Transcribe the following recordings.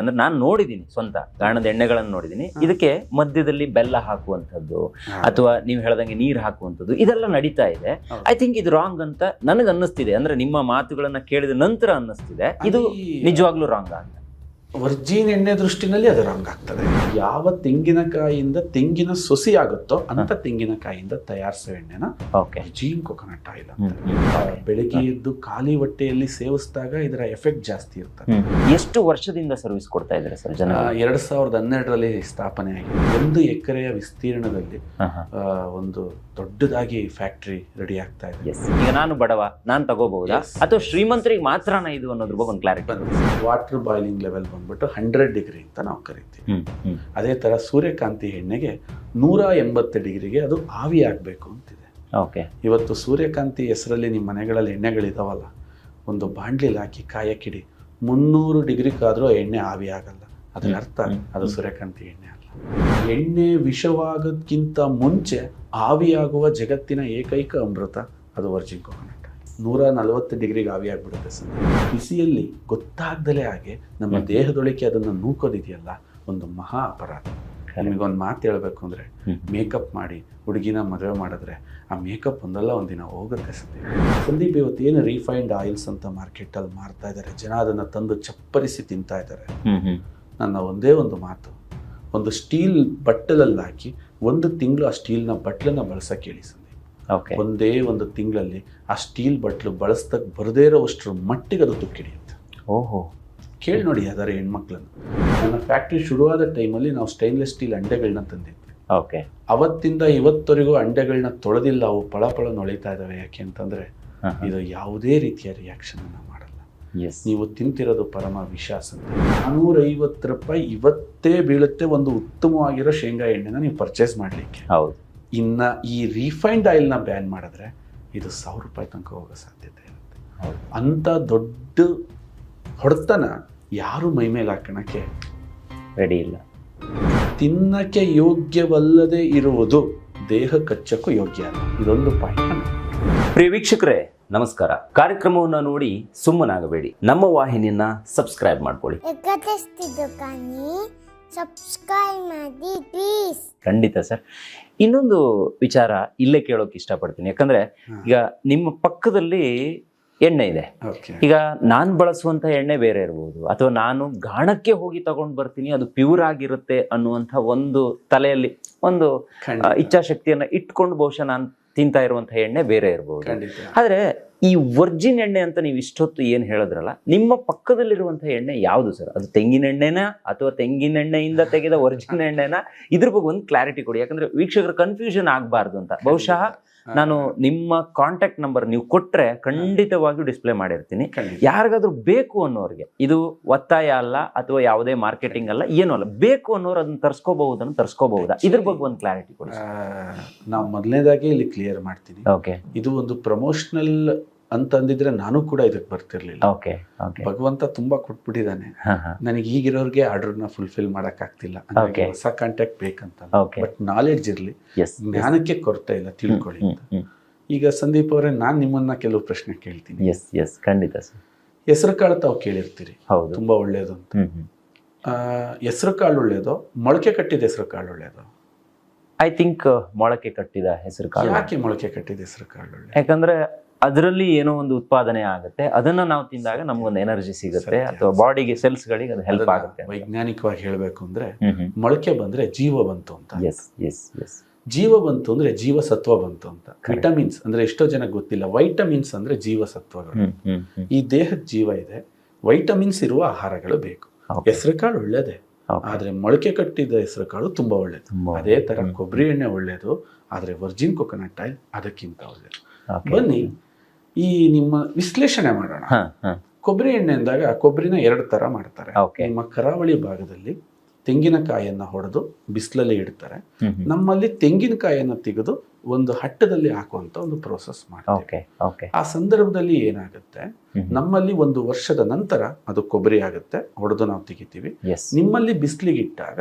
ಅಂದ್ರೆ ನಾನು ನೋಡಿದ್ದೀನಿ ಸ್ವಂತ ಗಾಣದ ಎಣ್ಣೆಗಳನ್ನು ನೋಡಿದ್ದೀನಿ ಇದಕ್ಕೆ ಮಧ್ಯದಲ್ಲಿ ಬೆಲ್ಲ ಹಾಕುವಂಥದ್ದು ಅಥವಾ ನೀವು ಹೇಳ್ದಂಗೆ ನೀರು ಹಾಕುವಂಥದ್ದು ಇದೆಲ್ಲ ನಡೀತಾ ಇದೆ. ಐ ಥಿಂಕ್ ಇದು ರಾಂಗ್ ಅಂತ ನನಗೆ ಅನ್ನಿಸ್ತಿದೆ ಅಂದ್ರೆ ನಿಮ್ಮ ಮಾತುಗಳನ್ನ ಕೇಳಿದ ನಂತರ ಅನ್ನಿಸ್ತಿದೆ. ಇದು ನಿಜವಾಗ್ಲೂ ರಾಂಗ್ ಅಂತ. ವರ್ಜಿನ್ ಎಣ್ಣೆ ದೃಷ್ಟಿನಲ್ಲಿ ಅದು ರಾಂಗ್ ಆಗ್ತದೆ. ಯಾವ ತೆಂಗಿನಕಾಯಿಯಿಂದ ತೆಂಗಿನ ಸೊಸಿ ಆಗುತ್ತೋ ಅಂತ ತೆಂಗಿನಕಾಯಿಯಿಂದ ತಯಾರಿಸೋ ಎಣ್ಣೆನ ಓಕೆ. ವರ್ಜಿನ್ ಕೊಕೊನಟ್ ಆಯಿಲ್ ಅಂತ. ಬೆಳಿಗ್ಗೆ ಎದ್ದು ಖಾಲಿ ಹೊಟ್ಟೆಯಲ್ಲಿ ಸೇವಿಸಿದಾಗ ಇದರ ಎಫೆಕ್ಟ್ ಜಾಸ್ತಿ ಇರ್ತದೆ. ಎಷ್ಟು ವರ್ಷದಿಂದ ಸರ್ವಿಸ್ ಕೊಡ್ತಾ ಇದ್ದಾರೆ ಸರ್ ಜನ ಎರಡ್ ಸಾವಿರದ ಹನ್ನೆರಡರಲ್ಲಿ ಸ್ಥಾಪನೆ ಆಗಿದೆ. ಒಂದು ಎಕರೆಯ ವಿಸ್ತೀರ್ಣದಲ್ಲಿ ಒಂದು ದೊಡ್ಡದಾಗಿ ಫ್ಯಾಕ್ಟರಿ ರೆಡಿ ಆಗ್ತಾ ಇದೆ. ಈಗ ನಾನು ಬಡವ ನಾನು ತಗೋಬಹುದಾ. ಅಥವಾ ಶ್ರೀಮಂತರಿಗೆ ಮಾತ್ರನ ಇದು ಅನ್ನೋದ್ರ ಬಗ್ಗೆ ಒಂದು ಕ್ಲಾರಿಟಿ ವಾಟರ್ ಬಾಯ್ಲಿಂಗ್ ಲೆವೆಲ್ ಬಂದ್ಬಿಟ್ಟು ಹಂಡ್ರೆಡ್ ಡಿಗ್ರಿ ಅಂತ ನಾವು ಕರಿತೀವಿ. ಅದೇ ತರ ಸೂರ್ಯಕಾಂತಿ ಎಣ್ಣೆಗೆ ನೂರ ಎಂಬತ್ತು ಡಿಗ್ರಿಗೆ ಅದು ಆವಿ ಆಗಬೇಕು ಅಂತಿದೆ. ಓಕೆ. ಇವತ್ತು ಸೂರ್ಯಕಾಂತಿ ಹೆಸರಲ್ಲಿ ನಿಮ್ಮ ಮನೆಗಳಲ್ಲಿ ಎಣ್ಣೆಗಳಿದಾವಲ್ಲ ಒಂದು ಬಾಂಡ್ಲಿಲಿ ಹಾಕಿ ಕಾಯಕ್ಕಿಡಿ. ಮುನ್ನೂರು ಡಿಗ್ರಿಗಾದ್ರೂ ಆ ಎಣ್ಣೆ ಆವಿ ಆಗಲ್ಲ. ಅದರ ಅರ್ಥ ಅದು ಸೂರ್ಯಕಾಂತಿ ಎಣ್ಣೆ ಅಲ್ಲ. ಎಣ್ಣೆ ವಿಷವಾಗೋದಕ್ಕಿಂತ ಮುಂಚೆ ಆವಿಯಾಗುವ ಜಗತ್ತಿನ ಏಕೈಕ ಅಮೃತ ಅದು ವರ್ಜಿನ್ ಕೊಕೊನಟ್ ನೂರ ನಲವತ್ತು ಡಿಗ್ರಿಗೆ ಆವಿಯಾಗ್ಬಿಡುತ್ತೆ ಸರ್. ಬಿಸಿಯಲ್ಲಿ ಗೊತ್ತಾಗ್ದಲೇ ಹಾಗೆ ನಮ್ಮ ದೇಹದೊಳಗೆ ಅದನ್ನು ನೂಕೋದಿದೆಯಲ್ಲ ಒಂದು ಮಹಾ ಅಪರಾಧ. ನಿಮಗೊಂದು ಮಾತು ಹೇಳ್ಬೇಕು ಅಂದರೆ ಮೇಕಪ್ ಮಾಡಿ ಹುಡುಗಿನ ಮದುವೆ ಮಾಡಿದ್ರೆ ಆ ಮೇಕಪ್ ಒಂದಲ್ಲ ಒಂದಿನ ಹೋಗುತ್ತೆ ಸಂದೀಪ್ ಸಂದೀಪ್ ಇವತ್ತು ಏನು ರೀಫೈನ್ಡ್ ಆಯಿಲ್ಸ್ ಅಂತ ಮಾರ್ಕೆಟಲ್ಲಿ ಮಾರ್ತಾ ಇದ್ದಾರೆ? ಜನ ಅದನ್ನು ತಂದು ಚಪ್ಪರಿಸಿ ತಿಂತಾ ಇದ್ದಾರೆ. ನನ್ನ ಒಂದೇ ಒಂದು ಮಾತು. ಒಂದು ಸ್ಟೀಲ್ ಬಟ್ಟಲಲ್ಲಿ ಹಾಕಿ ಒಂದು ತಿಂಗಳು ಆ ಸ್ಟೀಲ್ನ ಬಟ್ಲನ್ನ ಬಳಸಕ್ಕೆ ಹೇಳಿ ಓಕೆ ಒಂದೇ ಒಂದು ತಿಂಗಳಲ್ಲಿ ಆ ಸ್ಟೀಲ್ ಬಟ್ಲು ಬಳಸ್ತಕ್ಕೆ ಬರದೇ ಇರೋವಷ್ಟರ ಮಟ್ಟಿಗೆ ಅದು ತುಕ್ಕಿಡಿಯುತ್ತೆ ಓಹೋ. ಕೇಳಿ ನೋಡಿ ಅದರ ಹೆಣ್ಮಕ್ಳನ್ನು. ನನ್ನ ಫ್ಯಾಕ್ಟ್ರಿ ಶುರುವಾದ ಟೈಮಲ್ಲಿ ನಾವು ಸ್ಟೈನ್ಲೆಸ್ ಸ್ಟೀಲ್ ಅಂಡೆಗಳನ್ನ ತಂದಿದ್ವಿ. ಓಕೆ. ಅವತ್ತಿಂದ ಇವತ್ತವರೆಗೂ ಅಂಡೆಗಳನ್ನ ತೊಳೆದಿಲ್ಲ ಅವು ಪಳ ಪಳ ನೊಳಿತಾ ಇದ್ದಾವೆ ಯಾಕೆ ಅಂತಂದ್ರೆ ಇದು ಯಾವುದೇ ರೀತಿಯ ರಿಯಾಕ್ಷನ್ ಅನ್ನ ಮಾಡಲ್ಲ. ಎಸ್ ನೀವು ತಿಂತಿರೋದು ಪರಮ ವಿಶ್ವಾಸ ನಾನೂರೈವತ್ತು ರೂಪಾಯಿ ಇವತ್ತೇ ಬೀಳುತ್ತೆ ಒಂದು ಉತ್ತಮವಾಗಿರೋ ಶೇಂಗಾ ಎಣ್ಣೆನ ನೀವು ಪರ್ಚೇಸ್ ಮಾಡಲಿಕ್ಕೆ. ಹೌದು. ಇನ್ನು ಈ ರಿಫೈನ್ಡ್ ಆಯಿಲ್ನ ಬ್ಯಾನ್ ಮಾಡಿದ್ರೆ ಇದು ಸಾವಿರ ರೂಪಾಯಿ ತನಕ ಹೋಗೋ ಸಾಧ್ಯತೆ ಇರುತ್ತೆ. ಅಂತ ಅಂಥ ದೊಡ್ಡ ಹೊಡೆತನ ಯಾರು ಮೈ ಮೇಲೆ ಹಾಕೋಣಕ್ಕೆ ರೆಡಿ ಇಲ್ಲ. ತಿನ್ನಕ್ಕೆ ಯೋಗ್ಯವಲ್ಲದೆ ಇರುವುದು ದೇಹ ಕಚ್ಚಕ್ಕೂ ಯೋಗ್ಯ ಅಲ್ಲ. ಇದೊಂದು ಪಾಯಿಂಟ್ ಪ್ರಿಯ ವೀಕ್ಷಕರೇ ನಮಸ್ಕಾರ. ಕಾರ್ಯಕ್ರಮವನ್ನು ನೋಡಿ ಸುಮ್ಮನಾಗಬೇಡಿ. ನಮ್ಮ ವಾಹಿನಿಯನ್ನ ಸಬ್ಸ್ಕ್ರೈಬ್ ಮಾಡ್ಕೊಳ್ಳಿ. ಸಬ್ಸ್ಕ್ರೈಬ್ ಮಾಡಿ ಪ್ಲೀಸ್ ಖಂಡಿತ ಸರ್. ಇನ್ನೊಂದು ವಿಚಾರ ಇಲ್ಲೇ ಕೇಳೋಕೆ ಇಷ್ಟಪಡ್ತೀನಿ. ಯಾಕಂದ್ರೆ ಈಗ ನಿಮ್ಮ ಪಕ್ಕದಲ್ಲಿ ಎಣ್ಣೆ ಇದೆ. ಓಕೆ ಈಗ ನಾನು ಬಳಸುವಂತ ಎಣ್ಣೆ ಬೇರೆ ಇರ್ಬೋದು ಅಥವಾ ನಾನು ಗಾಣಕ್ಕೆ ಹೋಗಿ ತಗೊಂಡು ಬರ್ತೀನಿ ಅದು ಪ್ಯೂರ್ ಆಗಿರುತ್ತೆ ಅನ್ನುವಂಥ ಒಂದು ತಲೆಯಲ್ಲಿ ಒಂದು ಇಚ್ಛಾಶಕ್ತಿಯನ್ನ ಇಟ್ಕೊಂಡು ಬಹುಶಃ ನಾನು ತಿಂತಾ ಇರುವಂತಹ ಎಣ್ಣೆ ಬೇರೆ ಇರ್ಬೋದು. ಆದ್ರೆ ಈ ವರ್ಜಿನ್ ಎಣ್ಣೆ ಅಂತ ನೀವು ಇಷ್ಟೊತ್ತು ಏನು ಹೇಳಿದ್ರಲ್ಲ ನಿಮ್ಮ ಪಕ್ಕದಲ್ಲಿರುವಂತಹ ಎಣ್ಣೆ ಯಾವುದು ಸರ್? ಅದು ತೆಂಗಿನ ಎಣ್ಣೆನಾ ಅಥವಾ ತೆಂಗಿನ ಎಣ್ಣೆಯಿಂದ ತೆಗೆದ ವರ್ಜಿನ್ ಎಣ್ಣೆನಾ? ಇದ್ರ ಬಗ್ಗೆ ಒಂದು ಕ್ಲಾರಿಟಿ ಕೊಡಿ. ಯಾಕಂದ್ರೆ ವೀಕ್ಷಕರ ಕನ್ಫ್ಯೂಷನ್ ಆಗಬಾರ್ದು ಅಂತ. ಬಹುಶಃ ನಾನು ನಿಮ್ಮ ಕಾಂಟ್ಯಾಕ್ಟ್ ನಂಬರ್ ನೀವು ಕೊಟ್ಟರೆ ಖಂಡಿತವಾಗಿಯೂ ಡಿಸ್ಪ್ಲೇ ಮಾಡಿರ್ತೀನಿ. ಯಾರಿಗಾದ್ರೂ ಬೇಕು ಅನ್ನೋರಿಗೆ ಇದು ಒತ್ತಾಯ ಅಲ್ಲ ಅಥವಾ ಯಾವುದೇ ಮಾರ್ಕೆಟಿಂಗ್ ಅಲ್ಲ ಏನೂ ಅಲ್ಲ ಬೇಕು ಅನ್ನೋರು ಅದನ್ನ ತರ್ಸ್ಕೋಬಹುದನ್ನು ತರ್ಸ್ಕೋಬಹುದಾ? ಇದ್ರ ಬಗ್ಗೆ ಒಂದು ಕ್ಲಾರಿಟಿ ಕೊಡಿ ನಾವು ಮೊದಲನೇದಾಗಿ ಇಲ್ಲಿ ಕ್ಲಿಯರ್ ಮಾಡ್ತೀನಿ. ಓಕೆ ಇದು ಒಂದು ಪ್ರಮೋಷನಲ್ ಅಂತಂದಿದ್ರೆ ನಾನು ಕೂಡ ಇದಕ್ಕೆ ಬರ್ತಿರ್ಲಿಲ್ಲ. ಓಕೆ ಭಗವಂತ ತುಂಬಾ ಕೊಟ್ಬಿಟ್ಟಿದ್ದಾನೆ. ನನಗೆ ಈಗಿರೋರಿಗೆ ಆರ್ಡರ್ನ ಫುಲ್ಫಿಲ್ ಮಾಡಕ್ ಆಗ್ತಿಲ್ಲ Okay. ಹೊಸ ಕಾಂಟ್ಯಾಕ್ಟ್ ಬೇಕಂತ. ಬಟ್ ನಾಲೆಡ್ಜ್ ಇರ್ಲಿ. ಜ್ಞಾನಕ್ಕೆ ಕೊರತೆ ಇಲ್ಲ ತಿಳ್ಕೊಳ್ಳಿ ಈಗ ಸಂದೀಪ್ ಅವರೇ ನಾನು ನಿಮ್ಮನ್ನ ಕೆಲವು ಪ್ರಶ್ನೆ ಕೇಳ್ತೀನಿ. ಎಸ್ ಎಸ್ ಖಂಡಿತ ಸರ್. ಹೆಸರು ಕಾಳು ತಾವು ಕೇಳಿರ್ತೀರಿ. ತುಂಬಾ ಒಳ್ಳೇದು ಅಂತ. ಹೆಸರು ಕಾಳು ಒಳ್ಳೇದು ಮೊಳಕೆ ಕಟ್ಟಿದ ಹೆಸರು ಕಾಳು ಒಳ್ಳೇದು? ಐ ಥಿಂಕ್ ಮೊಳಕೆ ಕಟ್ಟಿದ ಹೆಸರು ಕಾಳು. ಯಾಕೆ ಮೊಳಕೆ ಕಟ್ಟಿದ ಹೆಸರು ಕಾಳು ಯಾಕಂದ್ರೆ ಅದರಲ್ಲಿ ಏನೋ ಒಂದು ಉತ್ಪಾದನೆ ಆಗುತ್ತೆ. ಅದನ್ನ ನಾವು ತಿಂದಾಗ ನಮ್ಗೊಂದು ಎನರ್ಜಿ ಸಿಗುತ್ತೆ. ಅಥವಾ ಬಾಡಿಗೆ ಸೆಲ್ಸ್ ಗಳಿಗೆ ಅದು ಹೆಲ್ಪ್ ಆಗುತ್ತೆ ವೈಜ್ಞಾನಿಕವಾಗಿ ಹೇಳಬೇಕು ಅಂದ್ರೆ ಮೊಳಕೆ ಬಂದ್ರೆ ಜೀವ ಬಂತು ಅಂತ. ಎಸ್ ಎಸ್ ಎಸ್ ಜೀವ ಬಂತು ಅಂದ್ರೆ ಜೀವಸತ್ವ ಬಂತು ಅಂತ. ವಿಟಮಿನ್ಸ್ ಅಂದ್ರೆ ಎಷ್ಟೋ ಜನ ಗೊತ್ತಿಲ್ಲ. ವೈಟಮಿನ್ಸ್ ಅಂದ್ರೆ ಜೀವಸತ್ವಗಳು. ಈ ದೇಹದ ಜೀವ ಇದೆ. ವೈಟಮಿನ್ಸ್ ಇರುವ ಆಹಾರಗಳು ಬೇಕು. ಹೆಸರು ಕಾಳು ಒಳ್ಳೇದೇ. ಆದ್ರೆ ಮೊಳಕೆ ಕಟ್ಟಿದ ಹೆಸರು ಕಾಳು ತುಂಬಾ ಒಳ್ಳೇದು. ಅದೇ ತರ. ಕೊಬ್ಬರಿ ಎಣ್ಣೆ ಒಳ್ಳೇದು. ಆದ್ರೆ ವರ್ಜಿನ್ ಕೊಕೊನಟ್ ಆಯಿಲ್ ಅದಕ್ಕಿಂತ ಒಳ್ಳೇದು. ಬನ್ನಿ. ಈ ನಿಮ್ಮ ವಿಶ್ಲೇಷಣೆ ಮಾಡೋಣ. ಕೊಬ್ಬರಿ ಎಣ್ಣೆ ಅಂದಾಗ ಕೊಬ್ಬರಿನ ಎರಡು ತರ ಮಾಡ್ತಾರೆ. ನಿಮ್ಮ ಕರಾವಳಿ ಭಾಗದಲ್ಲಿ ತೆಂಗಿನಕಾಯಿಯನ್ನ ಹೊಡೆದು ಬಿಸಿಲಲ್ಲಿ ಇಡ್ತಾರೆ. ನಮ್ಮಲ್ಲಿ ತೆಂಗಿನಕಾಯಿಯನ್ನ ತೆಗೆದು ಒಂದು ಹಟ್ಟದಲ್ಲಿ ಹಾಕುವಂತ ಒಂದು ಪ್ರೋಸೆಸ್ ಮಾಡ್ತಾರೆ ಆ ಸಂದರ್ಭದಲ್ಲಿ ಏನಾಗುತ್ತೆ? ನಮ್ಮಲ್ಲಿ ಒಂದು ವರ್ಷದ ನಂತರ ಅದು ಕೊಬ್ಬರಿ ಆಗುತ್ತೆ ಹೊಡೆದು ನಾವು ತೆಗಿತೀವಿ. ನಿಮ್ಮಲ್ಲಿ ಬಿಸಿಲಿಗೆ ಇಟ್ಟಾಗ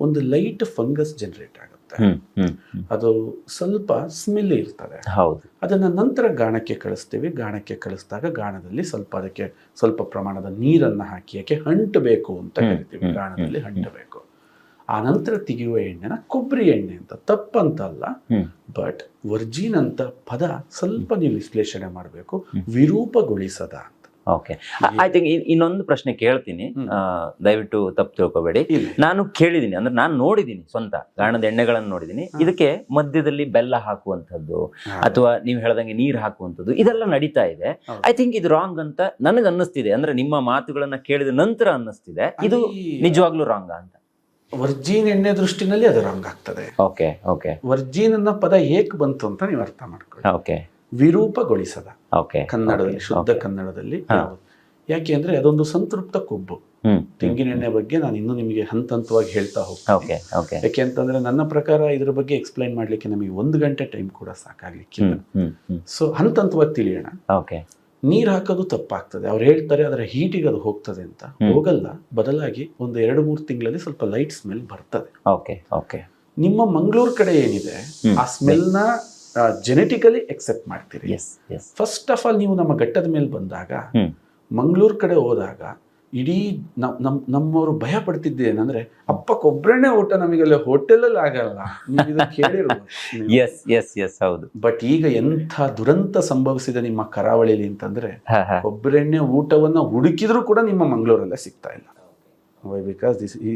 ಒಂದು ಲೈಟ್ ಫಂಗಸ್ ಜನರೇಟ್ ಆಗುತ್ತೆ. ಇರುತ್ತೆ. ಹ್ಮ್ ಹ್ಮ್ ಹ್ಮ್. ಅದು ಸ್ವಲ್ಪ ಸ್ಮೆಲ್ ಇರ್ತದೆ. ಹೌದು. ಅದನ್ನ ನಂತರ ಗಾಣಕ್ಕೆ ಕಳಿಸ್ತೀವಿ. ಗಾಣಕ್ಕೆ ಕಳಿಸಿದಾಗ ಗಾಣದಲ್ಲಿ ಸ್ವಲ್ಪ ಅದಕ್ಕೆ ಸ್ವಲ್ಪ ಪ್ರಮಾಣದ ನೀರನ್ನ ಹಾಕಿ ಯಾಕೆ ಅಂತ ಹೇಳ್ತೀವಿ ಕರಿತೀವಿ. ಗಾಣದಲ್ಲಿ ಹಂಟಬೇಕು. ಆ ನಂತರ ತೆಗೆಯುವ ಎಣ್ಣೆನ ಕೊಬ್ಬರಿ ಎಣ್ಣೆ ಅಂತ. ತಪ್ಪಂತಲ್ಲ ಅಲ್ಲ ಬಟ್ ವರ್ಜಿನ್ ಅಂತ ಪದ ಸ್ವಲ್ಪ ನೀವು ವಿಶ್ಲೇಷಣೆ ಮಾಡಬೇಕು. ವಿರೂಪಗೊಳಿಸದ ಅಂತ. ಓಕೆ ಐ ಥಿಂಕ್ ಇನ್ನೊಂದು ಪ್ರಶ್ನೆ ಕೇಳ್ತೀನಿ. ದಯವಿಟ್ಟು ತಪ್ಪು ತಿಳ್ಕೊಬೇಡಿ. ನಾನು ಕೇಳಿದ್ದೀನಿ ಅಂದ್ರೆ ನಾನು ನೋಡಿದ್ದೀನಿ ಸ್ವಂತ ಗಾಣದ ಎಣ್ಣೆಗಳನ್ನು ನೋಡಿದ್ದೀನಿ. ಇದಕ್ಕೆ ಮಧ್ಯದಲ್ಲಿ ಬೆಲ್ಲ ಹಾಕುವಂಥದ್ದು. ಅಥವಾ ನೀವು ಹೇಳ್ದಂಗೆ ನೀರು ಹಾಕುವಂಥದ್ದು ಇದೆಲ್ಲ ನಡೀತಾ ಇದೆ. ಐ ಥಿಂಕ್ ಇದು ರಾಂಗ್ ಅಂತ ನನಗೆ ಅನ್ನಿಸ್ತಿದೆ. ಅಂದ್ರೆ ನಿಮ್ಮ ಮಾತುಗಳನ್ನ ಕೇಳಿದ ನಂತರ ಅನ್ನಿಸ್ತಿದೆ. ಇದು ನಿಜವಾಗ್ಲೂ ರಾಂಗ್ ಅಂತ. ವರ್ಜಿನ್ ಎಣ್ಣೆ ದೃಷ್ಟಿನಲ್ಲಿ ಅದು ರಾಂಗ್ ಆಗ್ತದೆ. ಓಕೆ ಓಕೆ ವರ್ಜಿನ್ ಅನ್ನೋ ಪದ ಏಕ್ ಬಂತು ಅಂತ ನೀವು ಅರ್ಥ ಮಾಡ್ಕೊಳ್ಳಿ. ಓಕೆ ವಿರೂಪಗೊಳಿಸದ. ಕನ್ನಡದಲ್ಲಿ ಶುದ್ಧ ಕನ್ನಡದಲ್ಲಿ ಯಾಕೆ ಅಂದ್ರೆ ಅದೊಂದು ಸಂತೃಪ್ತ ಕೊಬ್ಬು. ತೆಂಗಿನೆಣ್ಣೆ ತೆಂಗಿನ ಎಣ್ಣೆ ಬಗ್ಗೆ ನಾನು ಇನ್ನು ನಿಮಗೆ ಹಂತ ಹಂತವಾಗಿ ಹೇಳ್ತಾ ಹೋಗ್ತೀನಿ. ಯಾಕೆ ಅಂತಂದ್ರೆ ನನ್ನ ಪ್ರಕಾರ ಇದ್ರ ಬಗ್ಗೆ ಎಕ್ಸ್ಪ್ಲೈನ್ ಮಾಡ್ಲಿಕ್ಕೆ ನಮಗೆ ಒಂದು ಗಂಟೆ ಟೈಮ್ ಕೂಡ ಸಾಕಾಗ್ಲಿಕ್ಕಿಲ್ಲ. ಸೊ ಹಂತ ಹಂತವಾಗಿ ತಿಳಿಯೋಣ. ಓಕೆ. ನೀರ್ ಹಾಕೋದು ತಪ್ಪಾಗ್ತದೆ. ಅವ್ರು ಹೇಳ್ತಾರೆ ಅದರ ಹೀಟಿಗೆ ಅದು ಹೋಗ್ತದೆ ಅಂತ. ಹೋಗಲ್ಲ ಬದಲಾಗಿ ಒಂದು ಎರಡು ಮೂರು ತಿಂಗಳಲ್ಲಿ ಸ್ವಲ್ಪ ಲೈಟ್ ಸ್ಮೆಲ್ ಬರ್ತದೆ. Okay okay. ನಿಮ್ಮ ಮಂಗಳೂರು ಕಡೆ ಏನಿದೆ. ಆ ಸ್ಮೆಲ್ನ ಜೆನೆಟಿಕಲಿ ಎಕ್ಸೆಪ್ಟ್ ಮಾಡ್ತೀರಿ. Yes yes first of all ನೀವು ನಮ್ಮ ಘಟ್ಟದ ಮೇಲೆ ಬಂದಾಗ ಮಂಗಳೂರು ಕಡೆ ಹೋದಾಗ ಇಡೀ ನಮ್ ನಮ್ ನಮ್ಮವರು ಭಯ ಪಡ್ತಿದ್ದೆ ಏನಂದ್ರೆ ಅಪ್ಪ ಕೊಬ್ಬರೆಣ್ಣೆ ಊಟ ನಮಗೆಲ್ಲ ಹೋಟೆಲಲ್ಲಿ ಆಗಲ್ಲ. ಎಸ್ ಎಸ್ ಎಸ್ ಹೌದು. ಬಟ್ ಈಗ ಎಂಥ ದುರಂತ ಸಂಭವಿಸಿದೆ ನಿಮ್ಮ ಕರಾವಳಿಲಿ ಅಂತಂದ್ರೆ ಕೊಬ್ಬರೆಣ್ಣೆ ಊಟವನ್ನ ಹುಡುಕಿದ್ರು ಕೂಡ ನಿಮ್ಮ ಮಂಗಳೂರಲ್ಲೇ ಸಿಗ್ತಾ ಇಲ್ಲ. ವೈ ಬಿಕಾಸ್ ದಿಸ್ ಈ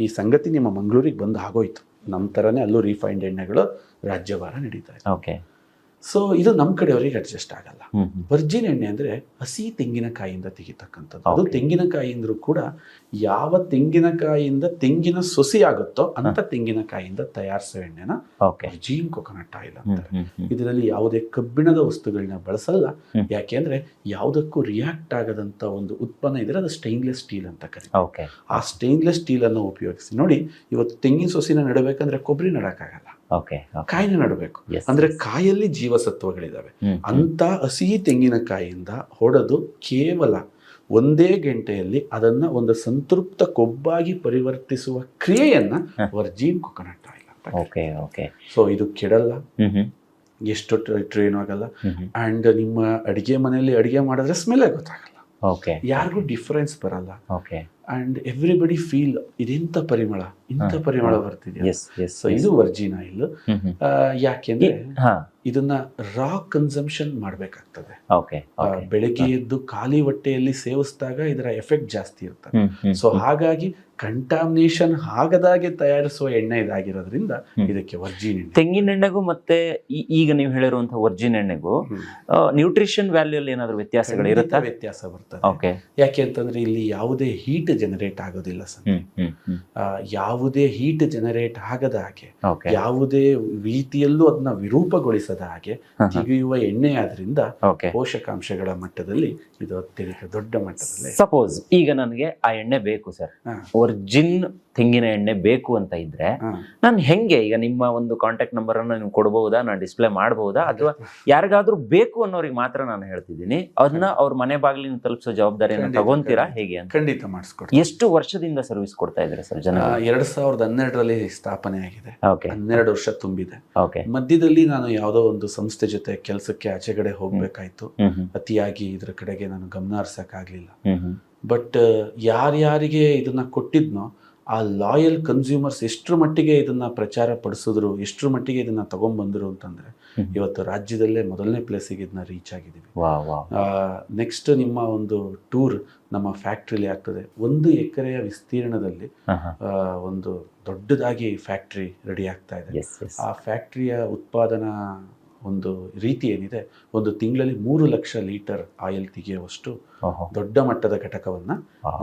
ಈ ಸಂಗತಿ ನಿಮ್ಮ ಮಂಗಳೂರಿಗೆ ಬಂದು ಆಗೋಯ್ತು. ನಮ್ಮ ಥರನೇ ಅಲ್ಲೂ ರಿಫೈನ್ಡ್ ಎಣ್ಣೆಗಳು ರಾಜ್ಯಭಾರ ನಡೀತಾ ಇದೆ. ಓಕೆ. ಸೊ ಇದು ನಮ್ಮ ಕಡೆಯವರಿಗೆ ಅಡ್ಜಸ್ಟ್ ಆಗಲ್ಲ. ವರ್ಜಿನ್ ಎಣ್ಣೆ ಅಂದ್ರೆ ಹಸಿ ತೆಂಗಿನಕಾಯಿಯಿಂದ ತೆಗಿತಕ್ಕಂಥದ್ದು. ಅದು ತೆಂಗಿನಕಾಯಿ ಕೂಡ ಯಾವ ತೆಂಗಿನಕಾಯಿಯಿಂದ ತೆಂಗಿನ ಸೊಸಿ ಆಗುತ್ತೋ ಅಂತ ತೆಂಗಿನಕಾಯಿಯಿಂದ ತಯಾರಿಸೋ ಎಣ್ಣೆನ ಓಕೆ. ವರ್ಜಿನ್ ಕೊಕೊನಟ್ ಆಯಿಲ್ ಅಂತಾರೆ. ಇದರಲ್ಲಿ ಯಾವುದೇ ಕಬ್ಬಿಣದ ವಸ್ತುಗಳನ್ನ ಬಳಸಲ್ಲ. ಯಾಕೆಂದ್ರೆ ಯಾವುದಕ್ಕೂ ರಿಯಾಕ್ಟ್ ಆಗದಂತ ಒಂದು ಉತ್ಪನ್ನ ಇದ್ರೆ ಅದು ಸ್ಟೈನ್ಲೆಸ್ ಸ್ಟೀಲ್ ಅಂತ ಕರೀತಾರೆ. ಓಕೆ. ಆ ಸ್ಟೈನ್ಲೆಸ್ ಸ್ಟೀಲ್ ಅನ್ನು ಉಪಯೋಗಿಸಿ ನೋಡಿ ಇವತ್ತು ತೆಂಗಿನ ಸೊಸಿನ ನೆಡಬೇಕಂದ್ರೆ ಕೊಬ್ಬರಿ ನಡಕ್ಕಾಗಲ್ಲ ಕಾಯಿನ ನಡಬೇಕು. ಅಂದ್ರೆ ಕಾಯಲ್ಲಿ ಜೀವಸತ್ವಗಳಿದಾವೆ. ಅಂತ ಹಸಿ ತೆಂಗಿನಕಾಯಿಯಿಂದ ಹೊಡೆದು ಕೇವಲ ಒಂದೇ ಗಂಟೆಯಲ್ಲಿ ಅದನ್ನ ಒಂದು ಸಂತೃಪ್ತ ಕೊಬ್ಬಾಗಿ ಪರಿವರ್ತಿಸುವ ಕ್ರಿಯೆಯನ್ನ. ವರ್ಜಿನ್ ಕೊಕೊನಟ್ ಆಯಿಲ್ ಅಂತ ಓಕೆ ಓಕೆ ಸೊ ಇದು ಕೆಡಲ್ಲ. ಎಷ್ಟು ಟ್ರೈನ್ ಆಗಲ್ಲ. ಅಂಡ್ ನಿಮ್ಮ ಅಡಿಗೆ ಮನೆಯಲ್ಲಿ ಅಡಿಗೆ ಮಾಡಿದ್ರೆ ಸ್ಮೆಲ್ಲೇ ಗೊತ್ತಾಗಲ್ಲ. ಓಕೆ ಯಾರಿಗೂ ಡಿಫರೆನ್ಸ್ ಬರಲ್ಲ. ಓಕೆ ಅಂಡ್ ಎವ್ರಿಬಡಿ ಫೀಲ್ ಇದೆಂತ ಪರಿಮಳ ಇಂತ ಪರಿಮಳ ಬರ್ತಿದೆ ಸೊ ಇದು ವರ್ಜಿನ್ ಆಯಿಲ್ ಯಾಕೆಂದ್ರೆ ಇದನ್ನ ರಾ ಕನ್ಸಂಪ್ಷನ್ ಮಾಡ್ಬೇಕಾಗ್ತದೆ. ಬೆಳಗ್ಗೆ ಎದ್ದು ಖಾಲಿ ಹೊಟ್ಟೆಯಲ್ಲಿ ಸೇವಿಸಿದಾಗ ಇದರ ಎಫೆಕ್ಟ್ ಜಾಸ್ತಿ ಇರ್ತದೆ. ಸೊ ಹಾಗಾಗಿ ಕಂಟಾಮಿನೇಷನ್ ಆಗದಾಗೆ ತಯಾರಿಸುವ ಎಣ್ಣೆ ಇದಾಗಿರೋದ್ರಿಂದ ಇದಕ್ಕೆ ವರ್ಜಿನ್ ತೆಂಗಿನ ಎಣ್ಣೆಗೂ ಮತ್ತೆ ಈಗ ನೀವು ಹೇಳಿರುವಂತಹ ವರ್ಜಿನ್ ಎಣ್ಣೆಗೂ ನ್ಯೂಟ್ರಿಷನ್ ವ್ಯಾಲ್ಯೂ ಅಲ್ಲಿ ಏನಾದ್ರು ವ್ಯತ್ಯಾಸಗಳು ಇರುತ್ತಾ? ವ್ಯತ್ಯಾಸ ಬರ್ತದೆ. ಓಕೆ ಯಾಕೆ ಅಂತಂದ್ರೆ ಇಲ್ಲಿ ಯಾವುದೇ ಹೀಟ್ ಜನರೇಟ್ ಆಗೋದಿಲ್ಲ ಸರ್. ಯಾವುದೇ ಹೀಟ್ ಜನರೇಟ್ ಆಗದ ಹಾಗೆ ಯಾವುದೇ ರೀತಿಯಲ್ಲೂ ಅದನ್ನ ವಿರೂಪಗೊಳಿಸದ ಹಾಗೆ ತೆಗೆಯುವ ಎಣ್ಣೆ ಆದ್ರಿಂದ ಪೋಷಕಾಂಶಗಳ ಮಟ್ಟದಲ್ಲಿ ಇದು ಅತ್ಯಂತ ದೊಡ್ಡ ಮಟ್ಟದಲ್ಲಿ ಸಪೋಸ್ ಈಗ ನನಗೆ ಆ ಎಣ್ಣೆ ಬೇಕು ಸರ್. ಒರ್ಜಿನ್ ತೆಂಗಿನ ಎಣ್ಣೆ ಬೇಕು ಅಂತ ಇದ್ರೆ. ನಾನು ಹೆಂಗೆ ಈಗ ನಿಮ್ಮ ಒಂದು ಕಾಂಟ್ಯಾಕ್ಟ್ ನಂಬರ್ ಅನ್ನು ನೀವು ಕೊಡಬಹುದಾ ನಾನು ಡಿಸ್ಪ್ಲೇ ಮಾಡಬಹುದಾ ಅಥವಾ ಯಾರಿಗಾದ್ರೂ ಬೇಕು ಅನ್ನೋರಿಗೆ ಮಾತ್ರ ನಾನು ಹೇಳ್ತಿದ್ದೀನಿ. ಅದನ್ನ ಅವ್ರ ಮನೆ ಬಾಗಿಲಿನ ತಲುಪಿಸೋ ಜವಾಬ್ದಾರಿಯನ್ನು ತಗೊಂತೀರಾ. ಹೇಗೆ ಅಂತ? ಖಂಡಿತ ಮಾಡಿಸ್ಕೊಡ್ತೀನಿ. ಎಷ್ಟು ವರ್ಷದಿಂದ ಸರ್ವಿಸ್ ಕೊಡ್ತಾ ಇದ್ರೆ ಸರ್ ಜನ ಎರಡ್ ಸಾವಿರದ ಹನ್ನೆರಡರಲ್ಲಿ ಸ್ಥಾಪನೆ ಆಗಿದೆ. ಹನ್ನೆರಡು ವರ್ಷ ತುಂಬಿದೆ. ಓಕೆ. ಮಧ್ಯದಲ್ಲಿ ನಾನು ಯಾವುದೋ ಒಂದು ಸಂಸ್ಥೆ ಜೊತೆ ಕೆಲಸಕ್ಕೆ ಆಚೆಗಡೆ ಹೋಗ್ಬೇಕಾಯ್ತು. ಅತಿಯಾಗಿ ಇದ್ರ ಕಡೆಗೆ ನಾನು ಗಮನ ಹರ್ಸಕ್ಕಾಗ್ಲಿಲ್ಲ. ಬಟ್ ಯಾರ್ಯಾರಿಗೆ ಇದನ್ನ ಕೊಟ್ಟಿದ್ನೋ ಆ ಲಾಯಲ್ ಕನ್ಸ್ಯೂಮರ್ಸ್ ಎಷ್ಟ್ರ ಮಟ್ಟಿಗೆ ಇದನ್ನ ಪ್ರಚಾರ ಪಡಿಸಿದ್ರು ಎಷ್ಟ್ರ ಮಟ್ಟಿಗೆ ಇದನ್ನ ತಗೊಂಡ್ಬಂದ್ರು ಅಂತಂದ್ರೆ ಇವತ್ತು ರಾಜ್ಯದಲ್ಲೇ ಮೊದಲನೇ ಪ್ಲೇಸಿಗೆ ಇದನ್ನ ರೀಚ್ ಆಗಿದ್ದೀವಿ. ನೆಕ್ಸ್ಟ್ ನಿಮ್ಮ ಒಂದು ಟೂರ್ ನಮ್ಮ ಫ್ಯಾಕ್ಟ್ರಿಲಿ ಆಗ್ತದೆ. ಒಂದು ಎಕರೆಯ ವಿಸ್ತೀರ್ಣದಲ್ಲಿ ಒಂದು ದೊಡ್ಡದಾಗಿ ಫ್ಯಾಕ್ಟ್ರಿ ರೆಡಿ ಆಗ್ತಾ ಇದೆ. ಆ ಫ್ಯಾಕ್ಟ್ರಿಯ ಉತ್ಪಾದನಾ ಒಂದು ರೀತಿ ಏನಿದೆ ಒಂದು ತಿಂಗಳಲ್ಲಿ ಮೂರು ಲಕ್ಷ ಲೀಟರ್ ಆಯಿಲ್ ತೆಗೆಯುವಷ್ಟು ದೊಡ್ಡ ಮಟ್ಟದ ಘಟಕವನ್ನ.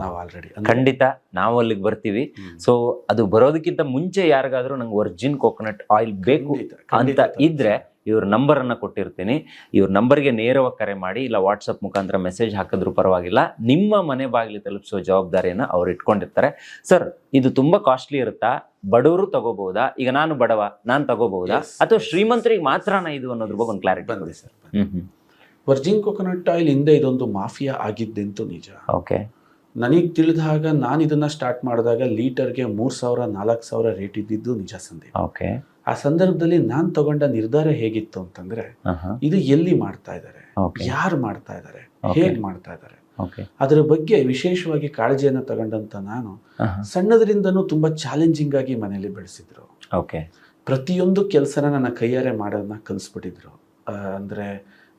ನಾವು ಆಲ್ರೆಡಿ ಖಂಡಿತ ನಾವು ಅಲ್ಲಿಗೆ ಬರ್ತೀವಿ. ಸೊ ಅದು ಬರೋದಕ್ಕಿಂತ ಮುಂಚೆ ಯಾರಿಗಾದ್ರೂ ನಂಗೆ ಒರ್ಜಿನ್ ಕೋಕೋನಟ್ ಆಯಿಲ್ ಬೇಕು ಅಂತ ಇದ್ರೆ ಇವ್ರ ನಂಬರನ್ನು ಅನ್ನ ಕೊಟ್ಟಿರ್ತೀನಿ. ಇವ್ರ ನಂಬರ್ಗೆ ನೇರವಾಗಿ ಕರೆ ಮಾಡಿ ಇಲ್ಲ ವಾಟ್ಸಪ್ ಮುಖಾಂತರ ಮೆಸೇಜ್ ಹಾಕಿದ್ರು ಪರವಾಗಿಲ್ಲ. ನಿಮ್ಮ ಮನೆ ಬಾಗಿಲು ತಲುಪಿಸುವ ಜವಾಬ್ದಾರಿಯನ್ನು ಅವ್ರು ಇಟ್ಕೊಂಡಿರ್ತಾರೆ. ಸರ್ ಇದು ತುಂಬ ಕಾಸ್ಟ್ಲಿ ಇರುತ್ತಾ? ಬಡವರು ತಗೋಬಹುದಾ? ಈಗ ನಾನು ಬಡವ ನಾನು ತಗೋಬಹುದಾ? ಅಥವಾ. ಶ್ರೀಮಂತರಿಗೆ ಮಾತ್ರನ ಇದು ಅನ್ನೋದ್ರ ಬಗ್ಗೆ ಒಂದು ಕ್ಲಾರಿಟಿ ಬಂದಿದೆ sir hmm hmm. Virgin coconut oil ಹಿಂದೆ ಇದೊಂದು ಮಾಫಿಯಾ ಆಗಿದ್ದಂತೂ ನಿಜ. ಓಕೆ ನನಗೆ ತಿಳಿದ ಹಾಗ ನಾನು ಇದನ್ನ ಸ್ಟಾರ್ಟ್ ಮಾಡಿದಾಗ ಲೀಟರ್ಗೆ ಮೂರು ಸಾವಿರ ನಾಲ್ಕು ಸಾವಿರ ರೇಟ್ ಇದ್ದಿದ್ದು ನಿಜ ಸಂದೀಪ್ ಓಕೆ ಆ ಸಂದರ್ಭದಲ್ಲಿ ನಾನು ತಗೊಂಡ ನಿರ್ಧಾರ ಹೇಗಿತ್ತು ಅಂತಂದ್ರೆ ಇದು ಎಲ್ಲಿ ಮಾಡ್ತಾ ಇದ್ದಾರೆ ಯಾರು ಮಾಡ್ತಾ ಇದ್ದಾರೆ. ಹೇಗ್ ಮಾಡ್ತಾ ಇದ್ದಾರೆ ಅದರ ಬಗ್ಗೆ ವಿಶೇಷವಾಗಿ ಕಾಳಜಿಯನ್ನ ತಗೊಂಡಂತ ನಾನು ಸಣ್ಣದ್ರಿಂದನೂ ತುಂಬಾ ಚಾಲೆಂಜಿಂಗ್ ಆಗಿ ಮನೆಯಲ್ಲಿ ಬೆಳೆಸಿದ್ರು. ಪ್ರತಿಯೊಂದು ಕೆಲಸನ ನನ್ನ ಕೈಯಾರೆ ಮಾಡೋದನ್ನ ಕಲಿಸ್ಬಿಟ್ಟಿದ್ರು. ಅಂದ್ರೆ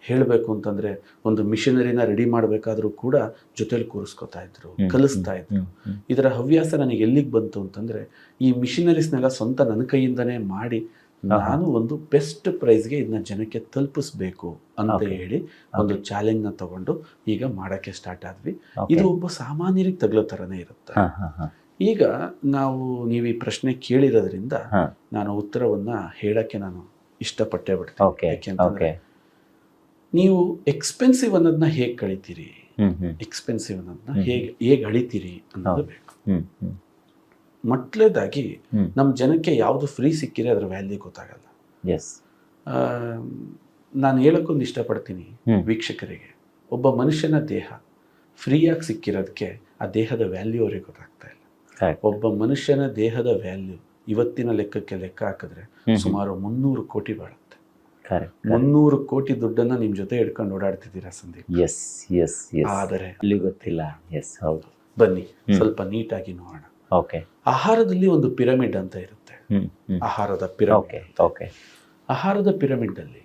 ಹೇಳಬೇಕು ಅಂತಂದ್ರೆ ಒಂದು ಮಿಷನರಿನ ರೆಡಿ ಮಾಡಬೇಕಾದರೂ ಕೂಡ ಜೊತೆಲಿ ಕೂರಿಸ್ಕೊತಾ ಇದ್ರು ಕಲಿಸ್ತಾ ಇದ್ರು. ಇದರ ಹವ್ಯಾಸ ನನಗೆ ಎಲ್ಲಿಗೆ ಬಂತು ಅಂತಂದ್ರೆ ಈ ಮಿಷನರೀಸ್ನೆಲ್ಲ ಸ್ವಂತ ನನ್ನ ಕೈಯಿಂದನೇ ಮಾಡಿ ನಾನು ಒಂದು ಬೆಸ್ಟ್ ಪ್ರೈಸ್ಗೆ ಇದನ್ನ ಜನಕ್ಕೆ ತಲುಪಿಸ್ಬೇಕು ಅಂತ ಹೇಳಿ ಒಂದು ಚಾಲೆಂಜ್ನ ತಗೊಂಡು ಈಗ ಮಾಡಕ್ಕೆ ಸ್ಟಾರ್ಟ್ ಆದ್ವಿ. ಇದು ಒಬ್ಬ ಸಾಮಾನ್ಯರಿಗೆ ತಗಲೋ ಥರನೇ ಇರುತ್ತೆ. ಈಗ ನಾವು ನೀವು ಈ ಪ್ರಶ್ನೆ ಕೇಳಿರೋದ್ರಿಂದ. ನಾನು ಉತ್ತರವನ್ನ ಹೇಳಕ್ಕೆ ನಾನು ಇಷ್ಟಪಟ್ಟೆ ಬಿಡ್ತೀನಿ. ಯಾಕೆಂತಂದ್ರೆ ನೀವು ಎಕ್ಸ್ಪೆನ್ಸಿವ್ ಅನ್ನೋದನ್ನ ಹೇಗೆ ಕಳಿತೀರಿ? ಎಕ್ಸ್ಪೆನ್ಸಿವ್ ಅನ್ನೋದನ್ನ. ಹೇಗೆ ಹೇಗೆ ಅಳಿತೀರಿ ಅನ್ನೋದು ಬೇಕು. ಮೊಟ್ಲೇದಾಗಿ. ನಮ್ಮ ಜನಕ್ಕೆ ಯಾವುದು ಫ್ರೀ ಸಿಕ್ಕಿದ್ರೆ ಅದರ ವ್ಯಾಲ್ಯೂ ಗೊತ್ತಾಗಲ್ಲ. ನಾನು ಹೇಳಕ್ಕೊಂದು ಇಷ್ಟಪಡ್ತೀನಿ. ವೀಕ್ಷಕರಿಗೆ. ಒಬ್ಬ ಮನುಷ್ಯನ ದೇಹ ಫ್ರೀಯಾಗಿ ಸಿಕ್ಕಿರೋದಕ್ಕೆ ಆ ದೇಹದ ವ್ಯಾಲ್ಯೂ ಅವ್ರಿಗೆ ಗೊತ್ತಾಗ್ತಾ ಇಲ್ಲ. ಒಬ್ಬ ಮನುಷ್ಯನ ದೇಹದ ವ್ಯಾಲ್ಯೂ ಇವತ್ತಿನ ಲೆಕ್ಕಕ್ಕೆ ಲೆಕ್ಕ ಹಾಕಿದ್ರೆ ಸುಮಾರು ಮುನ್ನೂರು ಕೋಟಿ ಬಾಳುತ್ತೆ ಮುನ್ನೂರು ಕೋಟಿ ದುಡ್ಡನ್ನ ನಿಮ್ ಜೊತೆ ಇಡ್ಕೊಂಡು ಓಡಾಡ್ತಿದ್ದೀರಾ ಸಂದೀಪ್? ಎಸ್ ಎಸ್ ಆದರೆ ಅಲ್ಲಿ ಗೊತ್ತಿಲ್ಲ. ಎಸ್ ಹೌದು. ಬನ್ನಿ. ಸ್ವಲ್ಪ ನೀಟಾಗಿ ನೋಡೋಣ. ಓಕೆ ಆಹಾರದಲ್ಲಿ ಒಂದು ಪಿರಮಿಡ್ ಅಂತ ಇರುತ್ತೆ. ಆಹಾರದ ಪಿರಮಿಡ್ ಓಕೆ ಆಹಾರದ ಪಿರಮಿಡ್ ಅಲ್ಲಿ